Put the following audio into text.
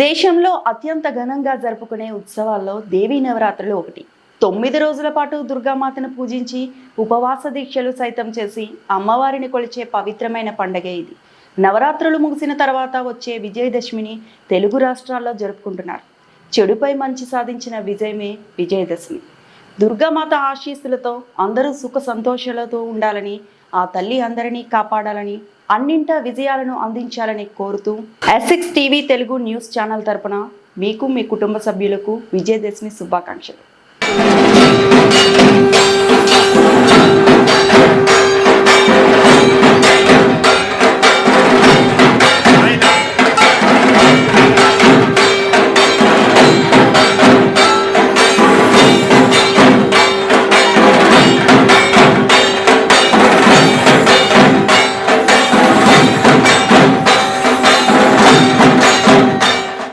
దేశంలో అత్యంత ఘనంగా జరుపుకునే ఉత్సవాల్లో దేవీ నవరాత్రులు ఒకటి. తొమ్మిది రోజుల పాటు దుర్గామాతను పూజించి ఉపవాస దీక్షలు సైతం చేసి అమ్మవారిని కొలిచే పవిత్రమైన పండగ ఇది. నవరాత్రులు ముగిసిన తర్వాత వచ్చే విజయదశమిని తెలుగు రాష్ట్రాల్లో జరుపుకుంటున్నారు. చెడుపై మంచి సాధించిన విజయమే విజయదశమి. దుర్గామాత ఆశీస్సులతో అందరూ సుఖ సంతోషాలతో ఉండాలని ఆ తల్లి అందరినీ కాపాడాలని అన్నింట విజయాలను అందించాలని కోరుతూ SX TV Telugu news channel తరపున మీకు మీ కుటుంబ సభ్యులకు విజయదశమి శుభాకాంక్షలు.